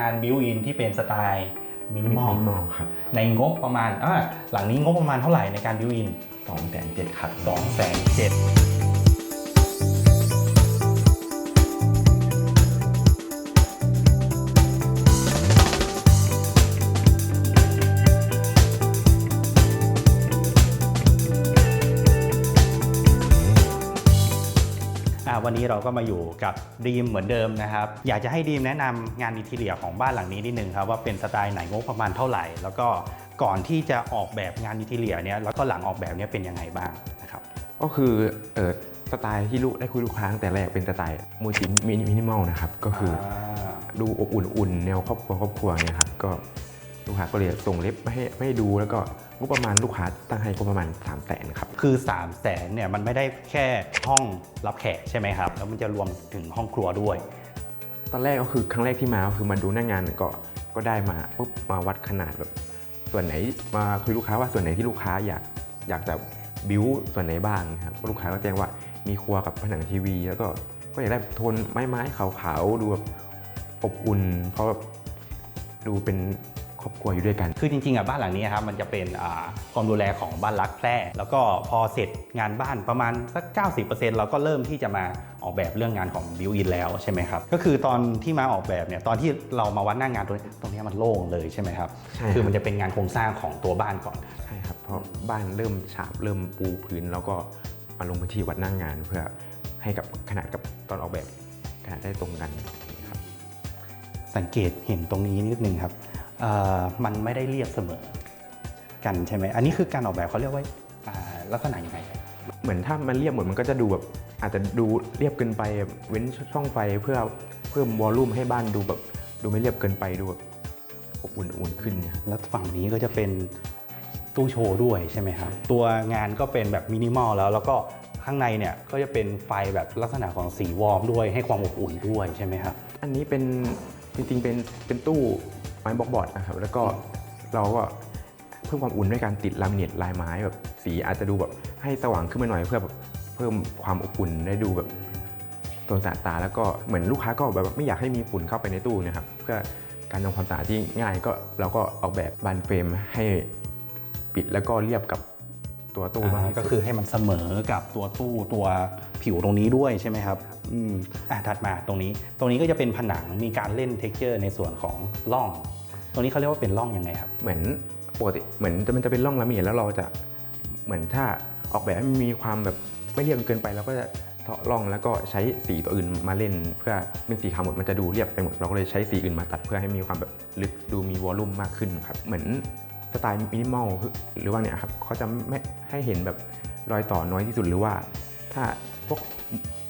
งานบิวอินที่เป็นสไตล์มินิมอลครับในงบประมาณอ่าหลังนี้งบประมาณเท่าไหร่ในการบิวอิน2 7 0 0 0ครับสองแสนเจ็ด วันนี้เราก็มาอยู่กับดีมเหมือนเดิมนะครับ อยากจะให้ดีมแนะนำงานอินทีเรียของบ้านหลังนี้นิดนึงครับว่าเป็นสไตล์ไหนงบประมาณเท่าไหร่ แล้วก็ก่อนที่จะออกแบบงานอินทีเรียเนี่ยแล้วก็หลังออกแบบเนี่ยเป็นยังไงบ้างนะครับ ก็คือเออสไตล์ที่ลูกได้คุยลูกค้าตั้งแต่แรกเป็นสไตล์มูชิมินิมินิมอลนะครับก็คืออดูอบอุ่นๆแนวครอบครัวครอบครัวเนี่ยครับก็ ลูกค้าก็เลยส่งเล็บมาให้มาให้ดูแล้วก็งบประมาณลูกค้าตั้งให้ก็ประมาณ3ามแสนครับ คือ3 0 0แสนเนี่ยมันไม่ได้แค่ห้องรับแขกใช่ไหมครับ แล้วมันจะรวมถึงห้องครัวด้วย ตอนแรกก็คือครั้งแรกที่มาก็คือมาดูหน้างานก็ก็ได้มาปุ๊บมาวัดขนาดแบบส่วนไหนมาคุยลูกค้าว่าส่วนไหนที่ลูกค้าอยากอยากจะบิวส่วนไหนบ้างนะครับลูกค้าก็แจ้งว่ามีครัวกับผนังทีวี แล้วก็ก็อยากได้โทนไม้ไม้ๆขาวๆดูแบบอบอุ่นเพราะแบบดูเป็น ครอบครัวอยู่ด้วยกัน คือจริงๆอะบ้านหลังนี้ครับมันจะเป็นอ่าความดูแลของบ้านรักแพร่ แล้วก็พอเสร็จงานบ้านประมาณสัก 90%เราก็เริ่มที่จะมาออกแบบเรื่องงานของบิวอินแล้วใช่ไหมครับ ก็คือตอนที่มาออกแบบเนี่ยตอนที่เรามาวัดหน้างานตรงนี้ตรงนี้มันโล่งเลยใช่ไหมครับใช่ครับคือมันจะเป็นงานโครงสร้างของตัวบ้านก่อน ใช่ครับ เพราะบ้านเริ่มฉาบเริ่มปูพื้น แล้วก็มาลงพื้นที่วัดหน้างงานเพื่อให้กับขนาดกับตอนออกแบบขนาดได้ตรงกันครับ สังเกตเห็นตรงนี้นิดนึงครับเอ่อ มันไม่ได้เรียบเสมอกันใช่ไหมอันนี้คือการออกแบบเขาเรียกว่าอ่าลักษณะยังไงเหมือนถ้ามันเรียบหมดมันก็จะดูแบบอาจจะดูเรียบเกินไปเว้นช่องไฟเพื่อเพิ่มวอลลุ่มให้บ้านดูแบบดูไม่เรียบเกินไปดูแบบอบอุ่นอุ่นขึ้นเนี่ยครับแล้วฝั่งนี้ก็จะเป็นตู้โชว์ด้วยใช่ไหมครับ ตัวงานก็เป็นแบบมินิมอลแล้ว แล้วก็ข้างในเนี่ยก็จะเป็นไฟแบบลักษณะของสีวอร์มด้วยให้ความอบอุ่นด้วยใช่ไหมครับ อันนี้เป็นจริงๆเป็นเป็นตู้ ไม้บล็อกบอร์ดนะครับแล้วก็เราก็เพิ่มความอุ่นด้วยการติดลามิเนตลายไม้แบบสีอาจจะดูแบบให้สว่างขึ้นมาหน่อยเพื่อแบบเพิ่มความอบอุ่นได้ดูแบบโดนสะอาดตาแล้วก็เหมือนลูกค้าก็แบบไม่อยากให้มีฝุ่นเข้าไปในตู้นะครับเพื่อการทำความสะอาดที่ง่ายก็เราก็ออกแบบบานเฟรมให้ปิดแล้วก็เรียบกับ ตัวตู้มากที่สุดก็คือให้มันเสมอกับตัวตู้ตัวผิวตรงนี้ด้วยใช่ไหมครับอืมอะถัดมาตรงนี้ ตรงนี้ก็จะเป็นผนังมีการเล่นเท็กเจอร์ในส่วนของร่อง ตรงนี้เขาเรียกว่าเป็นร่องยังไงครับ เหมือนปกติเหมือนมันจะเป็นร่องลามิเนตแล้วเราจะเหมือนถ้าออกแบบให้มันมีความแบบไม่เรียบเกินไปเราก็จะเทาะร่องแล้วก็ใช้สีตัวอื่นมาเล่น เพื่อเป็นสีขาวหมดมันจะดูเรียบไปหมดเราก็เลยใช้สีอื่นมาตัดเพื่อให้มีความแบบลึกดูมีวอลลุ่มมากขึ้นครับเหมือน สไตล์มินิมอลคือหรือว่าเนี่ยครับเขาจะไม่ให้เห็นแบบรอยต่อน้อยที่สุดหรือว่า ถ้าพวก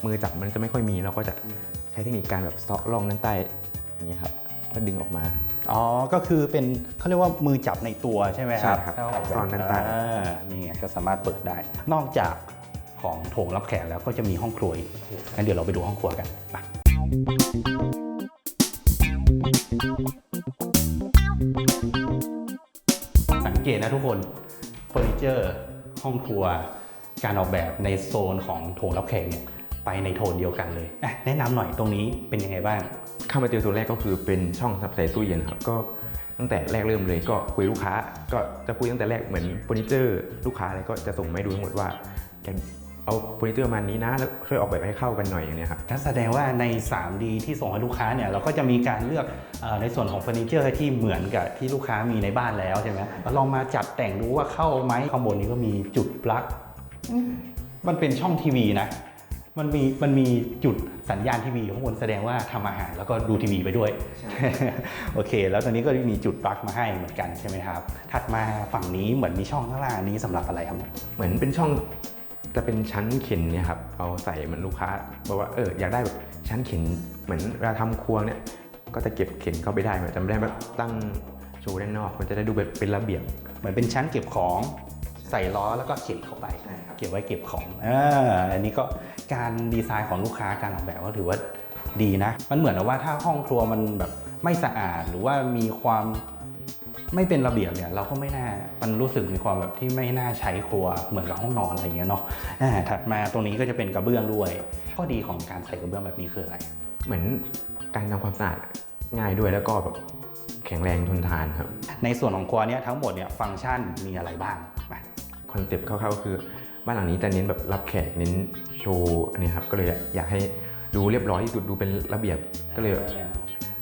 มือจับมันจะไม่ค่อยมีเราก็จะใช้เทคนิคการแบบเซาะร่องนั้นใต้อย่างเงี้ยครับแล้วดึงออกมาอ๋อ ก็คือเป็นเขาเรียกว่ามือจับในตัวใช่ไหมครับใช่ครับถ้าออกแบบตอนนั้นตาอ่านี่ไงก็สามารถเปิดได้ นอกจากของโถงรับแขกแล้วก็จะมีห้องครัวอีกงั้นเดี๋ยวเราไปดูห้องครัวกันไป คน เฟอร์นิเจอร์ ห้องครัว การออกแบบในโซนของโถงรับแขกเนี่ยไปในโทนเดียวกันเลยอะแนะนำหน่อยตรงนี้เป็นยังไงบ้าง เข้ามาเจอตัวแรกก็คือเป็นช่องสับใส่ตู้เย็นครับก็ตั้งแต่แรกเริ่มเลยก็คุยลูกค้า ก็จะคุยตั้งแต่แรกเหมือนเฟอร์นิเจอร์ ลูกค้าอะไรก็จะส่งมาให้ดูทั้งหมดว่าอยาก เอาเฟอร์นิเจอร์มานี้นะแล้วช่วยออกแบบให้เข้ากันหน่อยอย่างเนี้ยครับ นั่นแสดงว่าใน 3D ที่ส่งให้ลูกค้าเนี่ยเราก็จะมีการเลือกเออในส่วนของเฟอร์นิเจอร์ที่เหมือนกับที่ลูกค้ามีในบ้านแล้วใช่ไหมเราลองมาจัดแต่งดูว่าเข้าไหมข้างบนนี้ก็มีจุดปลั๊กอืมมันเป็นช่องทีวีนะ มันมีมันมีจุดสัญญาณทีวีข้างบนแสดงว่าทำอาหารแล้วก็ดูทีวีไปด้วยโอเค แล้วตอนนี้ก็มีจุดปลั๊กมาให้เหมือนกันใช่ไหมครับ ถัดมาฝั่งนี้เหมือนมีช่องข้างล่างอันนี้สำหรับอะไรครับเนี่ยเหมือนเป็นช่อง จะเป็นชั้นเข็นเนี่ยครับเอาใส่เหมือนลูกค้าบอกว่าเอออยากได้แบบชั้นเข็นเหมือนเวลาทำครัวเนี่ยก็จะเก็บเข็นเข้าไปได้มันจะไม่ได้แบบตั้งโชว์ด้านนอก มันจะได้ดูแบบเป็นระเบียบเหมือนเป็นชั้นเก็บของใส่ล้อแล้วก็เข็นเข้าไปเก็บไว้เก็บของอ่าอันนี้ก็การดีไซน์ของลูกค้าการออกแบบก็ถือว่าดีนะ มันเหมือนกับว่าถ้าห้องครัวมันแบบไม่สะอาดหรือว่ามีความ ไม่เป็นระเบียบเนี่ยเราก็ไม่น่ามันรู้สึกมีความแบบที่ไม่น่าใช้ครัวเหมือนกับห้องนอนอะไรอย่างเงี้ยเนาะอ่าถัดมาตรงนี้ก็จะเป็นกระเบื้องด้วยข้อดีของการใส่กระเบื้องแบบนี้คืออะไร เหมือนการทำความสะอาดง่ายด้วยแล้วก็แบบแข็งแรงทนทานครับ ในส่วนของครัวเนี่ยทั้งหมดเนี่ยฟังก์ชันมีอะไรบ้างมาคอนเซ็ปต์คร่าวๆก็คือ บ้านหลังนี้จะเน้นแบบรับแขกเน้นโชว์อันนี้ครับก็เลยอยากให้ดูเรียบร้อยที่สุดดูเป็นระเบียบก็เลย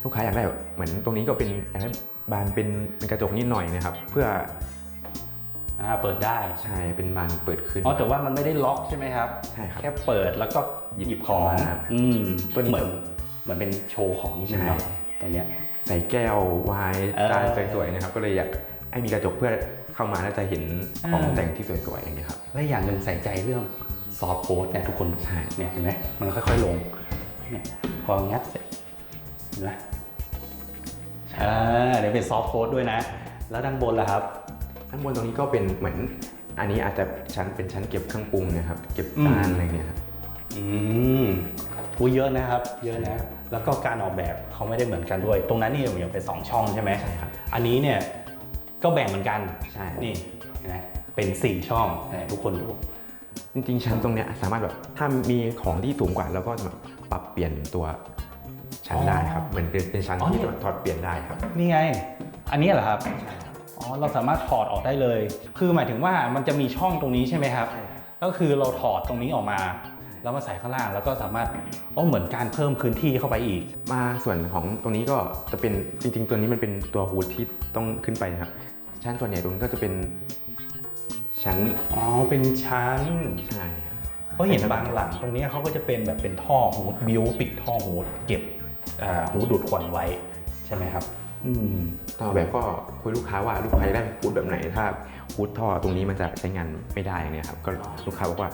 ลูกค้าอยากได้แบบเหมือนตรงนี้ก็เป็นอยากให้บานเป็นเป็นกระจกนิดหน่อยนะครับ เพื่ออ่าเปิดได้ใช่เป็นบานเปิดขึ้น อ๋อแต่ว่ามันไม่ได้ล็อกใช่ไหมครับใช่ครับแค่เปิดแล้วก็หยิบของครับ อืมตัวนี้เหมือนเหมือนเป็นโชว์ของนิดนึงเนาะใช่ตรงเนี้ย ใส่แก้วไวน์เออจานสวยๆนะครับ ก็เลยอยากให้มีกระจกเพื่อเข้ามาแล้วจะเห็นของอ่าแต่งที่สวยๆอย่างนี้ยครับ และอย่างหนึ่งใส่ใจเรื่องซอฟต์โค้ดเนี่ยทุกคนดูใช่ เนี่ยเห็นไหมมันค่อยๆลงเนี่ยพองัดเสร็จเห็ นไหมอ่าเดี๋ยวเป็นซอฟต์โค้ดด้วยนะ แล้วด้านบนล่ะครับ ข้างบนตรงนี้ก็เป็นเหมือน อันนี้อาจจะชั้นเป็นชั้นเก็บเครื่องปรุงนะครับ เก็บจานอืมอะไรเนี่ยครับอืมอุ้ยเยอะนะครับ เยอะนะ แล้วก็การออกแบบเขาไม่ได้เหมือนกันด้วย ตรงนั้นนี่มันยังเป็นสองช่องใช่ไหมใช่ครับ อันนี้เนี่ยก็แบ่งเหมือนกัน ใช่ นี่นะเป็นสี่ช่องนะทุกคนดู จริงๆชั้นตรงเนี้ยสามารถแบบถ้ามีของที่สูงกว่าเราก็แบบปรับเปลี่ยนตัว ชั้นได้ครับเหมือนเป็นเป็นชั้นอ๋อที่นี่ถอดเปลี่ยนได้ครับ นี่ไง อันนี้เหรอครับ อ๋อ เราสามารถถอดออกได้เลย คือหมายถึงว่ามันจะมีช่องตรงนี้ใช่ไหมครับใช่ครับ ก็คือเราถอดตรงนี้ออกมา แล้วมาใส่ข้างล่าง แล้วก็สามารถอ๋อเหมือนการเพิ่มพื้นที่เข้าไปอีก มาส่วนของตรงนี้ก็จะเป็นจริงๆ ตัวนี้มันเป็นตัวฮูดที่ต้องขึ้นไปนะครับ ชั้นส่วนใหญ่ตรงนี้ก็จะเป็นชั้น อ๋อ เป็นชั้น ใช่ครับเพราะเห็นบางหลังตรงนี้เขาก็จะเป็นแบบเป็นท่อฮูดบิวปิดท่อฮูดเก็บ อ่าฮูดดูดควันไว้ใช่ไหมครับอืมต่อแบบก็คุยลูกค้าว่าลูกค้าอยากได้ฮูดแบบไหน ถ้าฮูดท่อตรงนี้มันจะใช้งานไม่ได้เนี่ยครับก็ลูกค้าบอกว่า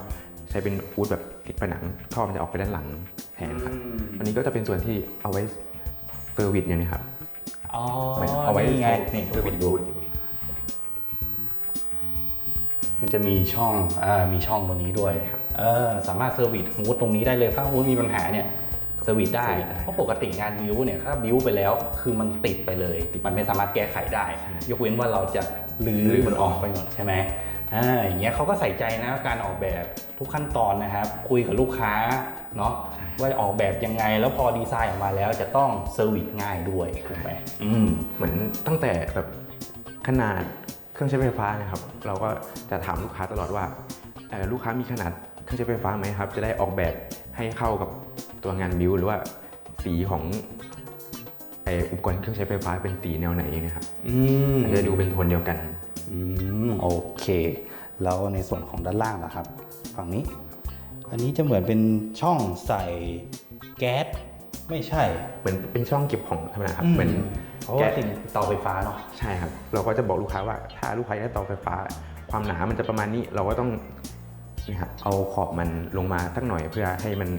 ใช้เป็นฮูดแบบติดผนังท่อมันจะออกไปด้านหลังแทนครับอันนี้ก็จะเป็นส่วนที่เอาไว้เซอร์วิสอย่างนี้ครับอ๋อเหมือนเอาไว้นี่ไงนี่เซอร์วิสดูฮูดมันจะมีช่องอ่ามีช่องตรงนี้ด้วย เออ สามารถเซอร์วิสฮูดตรงนี้ได้เลย ถ้าฮูดมีปัญหาเนี่ย เซอร์วิสได้เพราะปกติงานบิวเนี่ยถ้าบิวไปแล้วคือมันติดไปเลย มันไม่สามารถแก้ไขได้ ยกเว้นว่าเราจะลื้อมันออกไปหมดใช่ไหมอ่าอย่างเงี้ยเขาก็ใส่ใจนะการออกแบบทุกขั้นตอนนะครับ คุยกับลูกค้าเนาะว่าออกแบบยังไงแล้วพอดีไซน์ออกมาแล้วจะต้องเซอร์วิสง่ายด้วยถูกไหมอืม เหมือนตั้งแต่แบบขนาดเครื่องใช้ไฟฟ้านะครับ เราก็จะถามลูกค้าตลอดว่าเอ่อลูกค้ามีขนาดเครื่องใช้ไฟฟ้าไหมครับ จะได้ออกแบบให้เข้ากับ ตัวงานบิวหรือว่าสีของไออุปกรณ์เครื่องใช้ไฟฟ้าเป็นสีแนวไหนนะครับอืมมันจะดูเป็นโทนเดียวกัน อืมโอเค แล้วในส่วนของด้านล่างล่ะครับ ฝั่งนี้ อันนี้จะเหมือนเป็นช่องใส่แก๊สไม่ใช่ เหมือนเป็นช่องเก็บของธรรมดาครับอืมเหมือนเพราะว่าแก๊สติดเตาไฟฟ้าเนาะใช่ครับ เราก็จะบอกลูกค้าว่าถ้าลูกค้าอยากได้เตาไฟฟ้า ความหนามันจะประมาณนี้เราก็ต้องนี่ครับเอาขอบมันลงมาสักหน่อยเพื่อให้มัน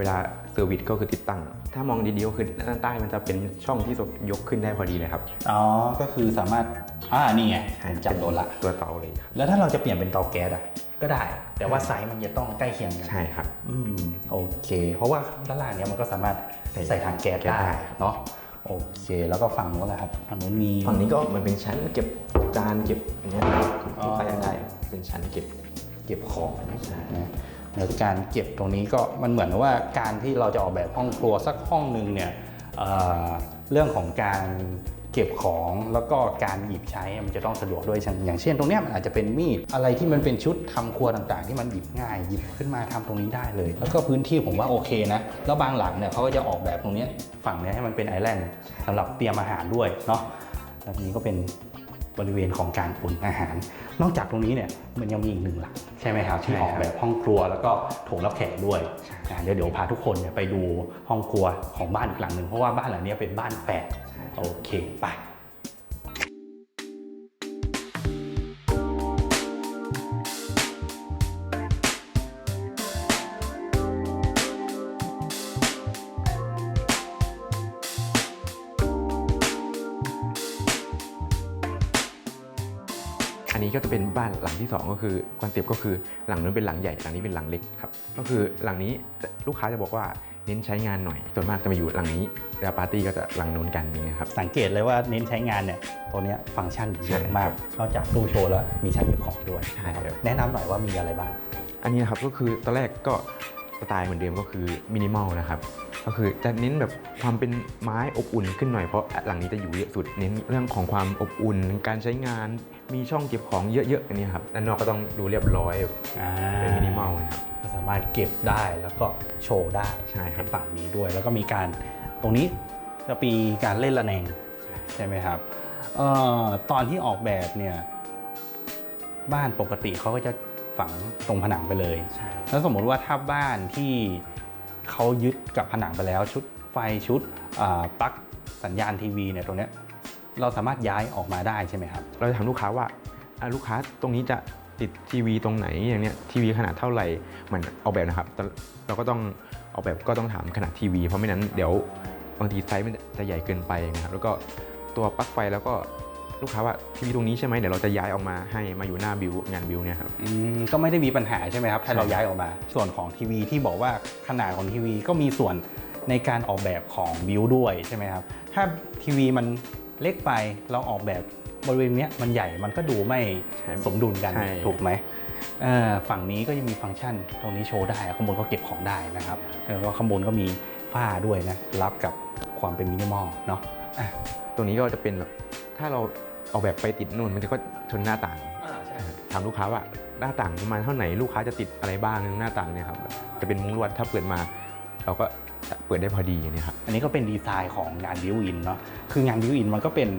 เวลาเซอร์วิสก็คือติดตั้ง ถ้ามองดีๆก็คือด้านใต้มันจะเป็นช่องที่ยกขึ้นได้พอดีเลยครับ อ๋อ ก็คือสามารถ อ่า นี่ไงจับโดนละ ตัวเตาเลยครับ แล้วถ้าเราจะเปลี่ยนเป็นเตาแก๊สอะ ก็ได้ แต่ว่าไซส์มันจะต้องใกล้เคียงกัน ใช่ครับ อืม โอเค เพราะว่าด้านล่างเนี้ยมันก็สามารถใส่ใส่ถังแก๊สแก๊สได้ได้เนาะ โอเค แล้วก็ฝั่งนู้นแหละครับฝั่งนู้นมีฝั่งนี้ก็มันเป็นชั้นเก็บจานเก็บอย่างเงี้ยครับอ๋อลูกค้าอยากได้ เป็นชั้นเก็บเก็บของนะแล้ว การเก็บตรงนี้ก็มันเหมือนว่าการที่เราจะออกแบบห้องครัวสักห้องหนึ่งเนี่ยเเรื่องของการเก็บของแล้วก็การหยิบใช้มันจะต้องสะดวกด้วยอย่างอย่างเช่น ตรงนี้มันอาจจะเป็นมีดอะไรที่มันเป็นชุดทำครัวต่างๆ ที่มันหยิบง่ายหยิบขึ้นมาทำตรงนี้ได้เลย แล้วก็พื้นที่ผมว่าโอเคนะแล้วบางหลังเนี่ยเขาก็จะออกแบบตรงนี้ฝั่งนี้ให้มันเป็นไอแลนด์สำหรับเตรียมอาหารด้วยเนาะแล้วนี้ก็เป็น บริเวณของการอุ่นอาหาร นอกจากตรงนี้เนี่ยมันยังมีอีกหนึ่งหลังใช่ไหมครับที่ใช่อครับอกแบบห้องครัวแล้วก็โถงรับแขกด้วยอ่าเดี๋ยวเดี๋ยวพาทุกคนเนี่ยไปดูห้องครัวของบ้านอีกหลังหนึ่งเพราะว่าบ้านหลังเนี้ยเป็นบ้านแฝดโอเคไป นนี้ก็จะเป็นบ้านหลังที่สองก็คือคอนเซปต์ก็คือหลังนู้นเป็นหลังใหญ่หลังนี้เป็นหลังเล็กครับก็คือหลังนี้ลูกค้าจะบอกว่าเน้นใช้งานหน่อย ส่วนมากจะมาอยู่หลังนี้เวลาปาร์ตี้ก็จะหลังนู้นกันอย่างเงี้ยครับสังเกตเลยว่าเน้นใช้งานเนี่ยตัวเนี้ยฟังก์ชันเยอะมากใช่นอกจากตู้โชว์แล้วมีชั้นเก็บของด้วยใช่ครับแนะนำหน่อยว่ามีอะไรบ้าง อันนี้นะครับก็คือตอนแรกก็ สไตล์เหมือนเดิมก็คือมินิมอลนะครับ ก็คือจะเน้นแบบความเป็นไม้อบอุ่นขึ้นหน่อยเพราะหลังนี้จะอยู่เยอะสุด เน้นเรื่องของความอบอุ่น การใช้งานมีช่องเก็บของเยอะๆอันนี้ครับด้านนอกก็ต้องดูเรียบร้อยอ่าเป็นมินิมอลนะครับก็สามารถเก็บได้แล้วก็โชว์ได้ใช่ครับฝั่งนี้ด้วย แล้วก็มีการตรงนี้จะมีการเล่นระแนงใช่ไหมครับเอ่อตอนที่ออกแบบเนี่ยบ้านปกติเขาก็จะ ฝังตรงผนังไปเลยใช่แล้วสมมุติว่าถ้าบ้านที่เขายึดกับผนังไปแล้ว ชุดไฟชุดอ่าปลั๊กสัญญาณทีวีเนี่ยตรงเนี้ยเราสามารถย้ายออกมาได้ใช่ไหมครับ เราจะถามลูกค้าว่าอะลูกค้าตรงนี้จะติดทีวีตรงไหนอย่างเนี้ยทีวีขนาดเท่าไหร่เหมือนออกแบบนะครับแต่เราก็ต้องออกแบบก็ต้องถามขนาดทีวีเพราะไม่นั้นเดี๋ยวบางทีไซส์มันจะใหญ่เกินไปนะครับแล้วก็ตัวปลั๊กไฟแล้วก็ ลูกค้าว่าทีวีตรงนี้ใช่ไหมเดี๋ยวเราจะย้ายออกมาให้มาอยู่หน้าบิวงานบิวเนี่ยครับอืมก็ไม่ได้มีปัญหาใช่ไหมครับถ้าใช่เราย้ายออกมา ส่วนของทีวีที่บอกว่าขนาดของทีวีก็มีส่วนในการออกแบบของวิวด้วยใช่ไหมครับถ้าทีวีมันเล็กไปเราออกแบบบริเวณเนี้ยมันใหญ่มันก็ดูไม่ใช่สมดุลกันใช่ถูกไหมเอ่อฝั่งนี้ก็ยังมีฟังก์ชันตรงนี้โชว์ได้ข้างบนก็เก็บของได้นะครับแล้วก็ข้างบนก็มีฝ้าด้วยนะรับกับความเป็นมินิมอลเนาะอะตรงนี้ก็จะเป็นแบบถ้าเรา ออกแบบไปติดนู่นมันจะก็ชนหน้าต่างถามลูกค้าว่าหน้าต่างประมาณเท่าไหร่ลูกค้าจะติดอะไรบ้างหน้าต่างเนี่ยครับจะเป็นมุ้งลวดถ้าเปิดมา เราก็เปิดได้พอดีเนี่ยครับอันนี้ก็เป็นดีไซน์ของงานบิวอินเนาะคืองานบิวอินมันก็เป็น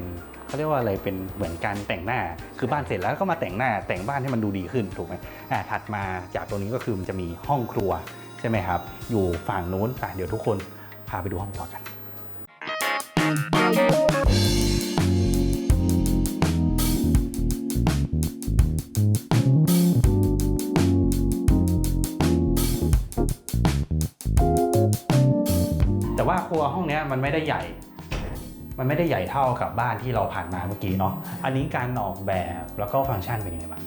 เขาเรียกว่าอะไรเป็นเหมือนการแต่งหน้า คือบ้านเสร็จแล้วก็มาแต่งหน้าแต่งบ้านให้มันดูดีขึ้นถูกไหมอ่าถัดมาจากตรงนี้ก็คือมันจะมีห้องครัวใช่ไหมครับ อยู่ฝั่งนู้นอะเดี๋ยวทุกคนพาไปดูห้องครัวกัน ครัวห้องเนี้ยมันไม่ได้ใหญ่ มันไม่ได้ใหญ่เท่ากับบ้านที่เราผ่านมาเมื่อกี้เนาะ อันนี้การออกแบบแล้วก็ฟังก์ชันเป็นยังไงบ้าง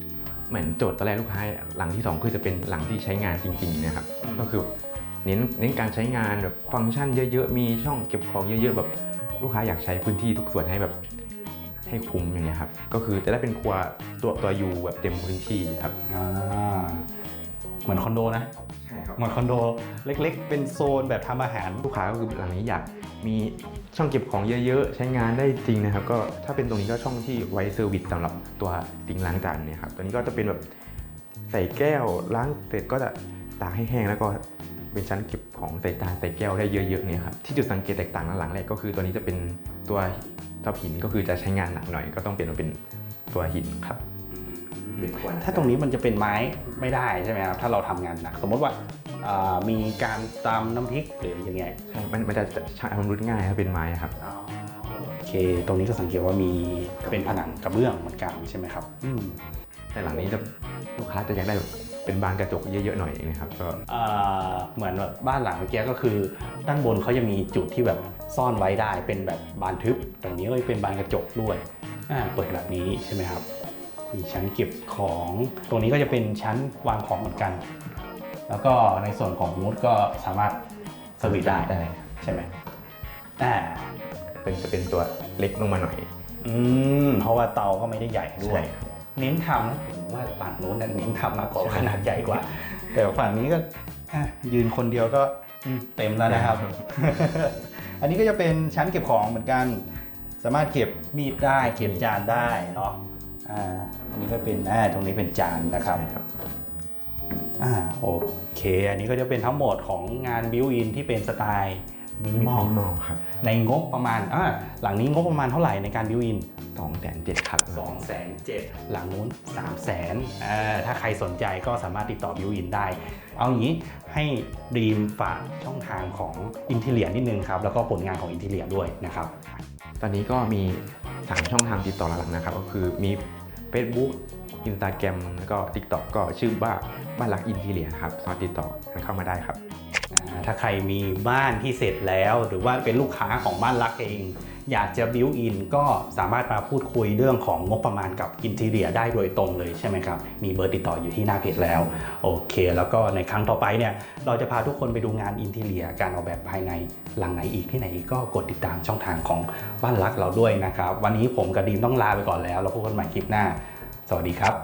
เหมือนโจทย์ตอนแรกลูกค้าหลังที่ 2 คือจะเป็นหลังที่ใช้งานจริงๆเนะครับก็คือเน้นเน้นการใช้งานแบบฟังก์ชันเยอะๆ มีช่องเก็บของเยอะๆแบบลูกค้าอยากใช้พื้นที่ทุกส่วนให้แบบให้คุ้มอย่างเงี้ยครับ ก็คือจะได้เป็นครัวตัวตัวยูแบบเต็มพื้นที่ครับอ่า เหมือนคอนโดนะ ใช่ครับเหมือนคอนโดเล็กๆ เป็นโซนแบบทำอาหารลูกค้าก็คือหลังนี้อยากมีช่องเก็บของเยอะๆ ใช้งานได้จริงนะครับ ก็ถ้าเป็นตรงนี้ก็ช่องที่ไว้เซอร์วิสสำหรับตัวซิงค์ล้างจานเนี่ยครับตัวนี้ก็จะเป็นแบบใส่แก้วล้างเสร็จก็จะตากให้แห้งแล้วก็เป็นชั้นเก็บของใส่จานใส่แก้วได้เยอะๆเนี่ยครับที่จุดสังเกตแตกต่างหลังแรกก็คือตัวนี้จะเป็นตัวท็อปหินก็คือจะใช้งานหนักหน่อย ก็ต้องเปลี่ยนมาเป็นตัวหินครับ ถ้าตรงนี้มันจะเป็นไม้ไม่ได้ใช่ไหมครับถ้าเราทำงานหนักสมมติว่าอ่ามีการตำน้ำพริกหรือยังไงใช่มันมันจะใช้ความรุดง่ายถ้าเป็นไม้ครับโอเค ตรงนี้ก็สังเกตว่ามีเป็นผนังกระเบื้องเหมือนกันใช่ไหมครับอืมแต่หลังนี้จะลูกค้าจะอยากได้แบบเป็นบานกระจกเยอะๆหน่อยนะครับก็อ่าเหมือนแบบบ้านหลังเมื่อกี้ก็คือ ด้านบนเขาจะมีจุดที่แบบซ่อนไว้ได้เป็นแบบบานทึบตรงนี้ก็เป็นบานกระจกด้วยอ่าเปิดแบบนี้ใช่ไหมครับ มีชั้นเก็บของ ตรงนี้ก็จะเป็นชั้นวางของเหมือนกัน แล้วก็ในส่วนของมูดก็สามารถสวิตช์ได้ได้ ใช่ไหมอ่าเป็นจะเป็นตัวเล็กลงมาหน่อย อืมเพราะว่าเตาก็ไม่ได้ใหญ่ด้วย ใช่ครับ เน้นทำนะผมว่าฝั่งนู้นน่ะเน้นทำมากกว่าขนาดใหญ่กว่า แต่ฝั่งนี้ก็อะยืนคนเดียวก็อืมเต็มแล้วนะครับ อันนี้ก็จะเป็นชั้นเก็บของเหมือนกัน สามารถเก็บมีดได้เก็บจานได้เนาะ อ่าอันนี้ก็เป็นอ่าตรงนี้เป็นจานนะครับใช่ครับอ่าโอเค อันนี้ก็จะเป็นทั้งหมดของงานบิวอินที่เป็นสไตล์มินิมอลมอลครับในงบประมาณอ่าหลังนี้งบประมาณเท่าไหร่ในการบิวอินสองแสนเจ็ดครับ2 0 0 0 0หลังนู้น3 0 0 0 0 0ถ้าใครสนใจก็สามารถติดต่อบิวอินได้ เอาอย่างนี้ให้ดีมฝากช่องทางของอินเทเลียนิดนึงครับ แล้วก็ผลงานของอินเทเลียด้วยนะครับ ตอนนี้ก็มี สามช่องทางติดต่อหลักๆนะครับ ก็คือมี Facebook Instagram แล้วก็ TikTok ก็ชื่อว่าบ้านรักอินทีเลียครับสามารถติดต่อกันเข้ามาได้ครับ ถ้าใครมีบ้านที่เสร็จแล้ว หรือว่าเป็นลูกค้าของบ้านรักเอง อยากจะบิวอินก็สามารถมาพูดคุยเรื่องของงบประมาณกับอินทีเรียได้โดยตรงเลยใช่ไหมครับ มีเบอร์ติดต่ออยู่ที่หน้าเพจแล้ว โอเค แล้วก็ในครั้งต่อไปเนี่ยเราจะพาทุกคนไปดูงานอินทีเรียการออกแบบภายในหลังไหนอีกที่ไหนอีกก็กดติดตามช่องทางของบ้านรักเราด้วยนะครับ วันนี้ผมกับดีมต้องลาไปก่อนแล้ว เราพบกันใหม่คลิปหน้า สวัสดีครับ